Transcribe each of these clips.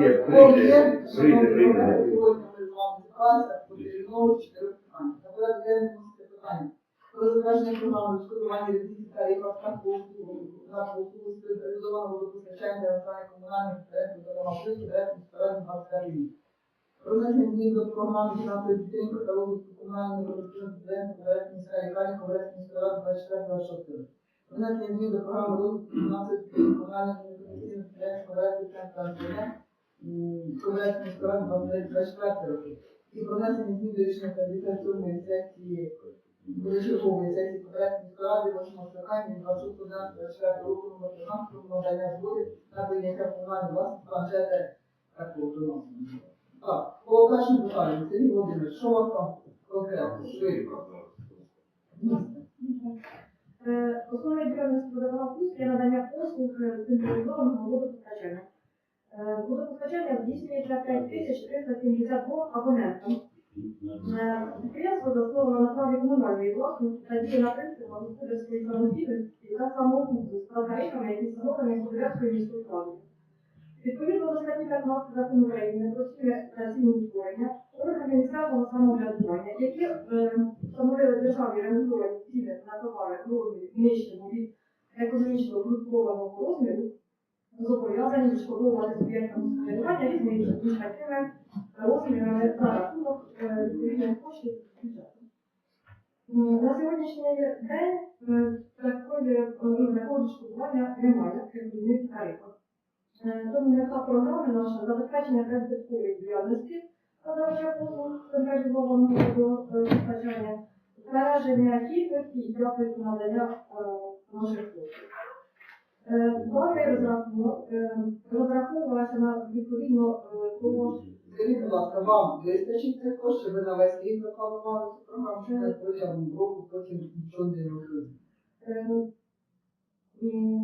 Є, прийде, прийде, прийде. На. Про затвердження програми відшкодування різниці тарифів та послуг на послуги спеціалізованого водопостачання та національних комунальних проєктів та домовленості проєктів старання 20 рік. Про внесення змін до програми фінансової підтримки та розвитку комунальної водопостачання проєктів міської лікарні Ковецької міської ради 24 року. Про внесення змін до програми розвитку фінансової підтримки комунальної водопостачання проєктів центру антенне Ковецької міської ради 24 року. І про внесення змін до рішення 57 сесії Величкової сесії Ковецької міської ради 8 скликання 26 року номер 13 про надання згоди на прийняття комунальної власності планшети такого доносу. Так, по першому питанню, Сергій Володимирович, що у вас там конкретно? Швидко. Е, Основний діяльність водового плюс є надання послуг централізованого водопостачання. Е, Водопостачання здійснюється 5372 абонентам. Е, Підприємство засновано на праві комунальної власності та діє на принципах господарської самостійності та самоокупу з тарифами, які встановлені Кобилянською міською владою. Відповідно до статті 15 закону України про цінне утворення, органи місцевого самоврядування, які е, встановили державі регульовані ціни на товари в нижчому від економічно обґрунтованого розміру, зобов'язані відшкодовувати суб'єктам господарювання різними між такими розмірами за рахунок е, відповідних коштів бюджету. М, На сьогоднішній день е, такої е, такого відшкодування немає в відповідних тарифах. Е, Тому мета програми наша забезпечення безпекової діяльності надавача послуг централізованого водопостачання, збереження кількості і якості надання е, наших послуг. Е, Даний розрахунок е, розраховувалася на відповідно е, до Скажіть, будь ласка, вам вистачить цих коштів, ви на весь рік запланували цю програму, чи ви протягом року потім нічого не робили? Е,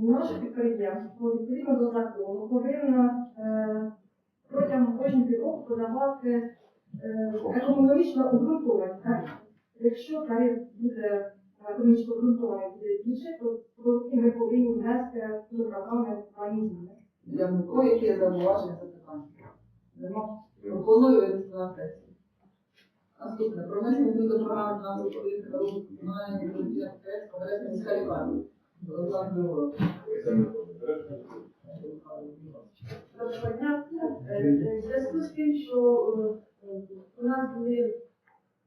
наше підприємство відповідно до закону повинно е, протягом кожного півроку подавати е, економічно обґрунтовані тарифи. Якщо тариф буде економічно обґрунтований буде більше, то ми повинні внести до програми плані зміни. Я в кого які є зауваження запитання? Нема? Пропоную на сесію. Наступне. Про внесення змін до програми фінансової політики та розвитку комунальної інвестиційної проєкту Ковецької міської лікарні. Олександр Григорович. Доброго дня. Е, В зв'язку з тим, що е, у нас були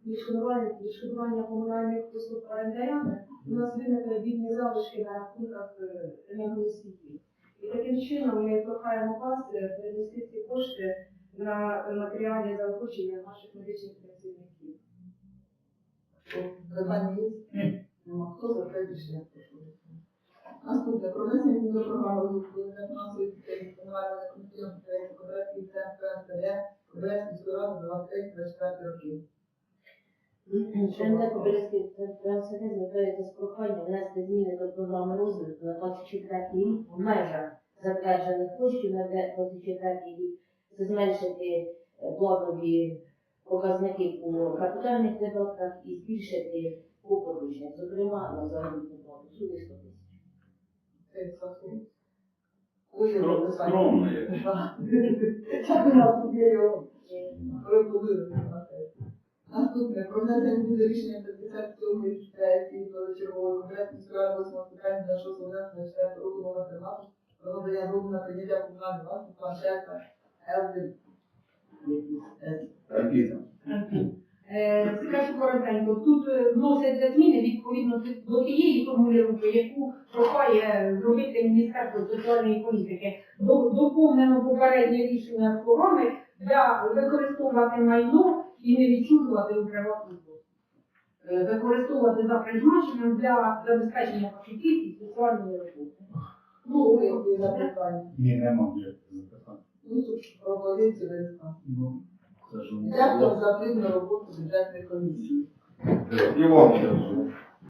відшкодування, відшкодування комунальних послуг орендарями, у нас виникли бідні залишки на рахунках е. І таким чином ми прохаємо вас е, перенести ці кошти на матеріальне заохочення наших медичних працівників. Питання є? Нема. Хто за це рішення? Прошу. Наступне. Про внесення змін до програми розвитку фінансової підтримки комунального некомерційного проєкту Ковецький центр НТД Ковецької міської ради 23-24 років. ШНД Кобилянський ТРСД звертається з проханням внести зміни до програми розвитку на 24 рік в межах затверджених коштів на 24 рік, це зменшити е, планові показники по капітальних видатках і збільшити по зокрема на заробітну плату. Суми 100 тисяч. Скромно. Так. у нас тут є його. Наступне. Про внесення до рішення 57 сесії до чергової конгресу міської ради 8 скликання на 6 24 року номер 13 про надання дозволу на прийняття комунальної власності планшета Елвін. Е, Скажу коротенько, тут е, вносяться зміни відповідно до тієї формулювання, яку прохає зробити Міністерство соціальної політики. До- Доповнено попереднє рішення словами для використовувати майно і не відчужувати у приватну власність. Е, Використовувати за призначенням для забезпечення фахівців і соціальної роботи. Ну, ви запитання. Ні, нема вже запитання. Ну, тут це ж Дякую за плідну роботу бюджетної комісії. Дякую.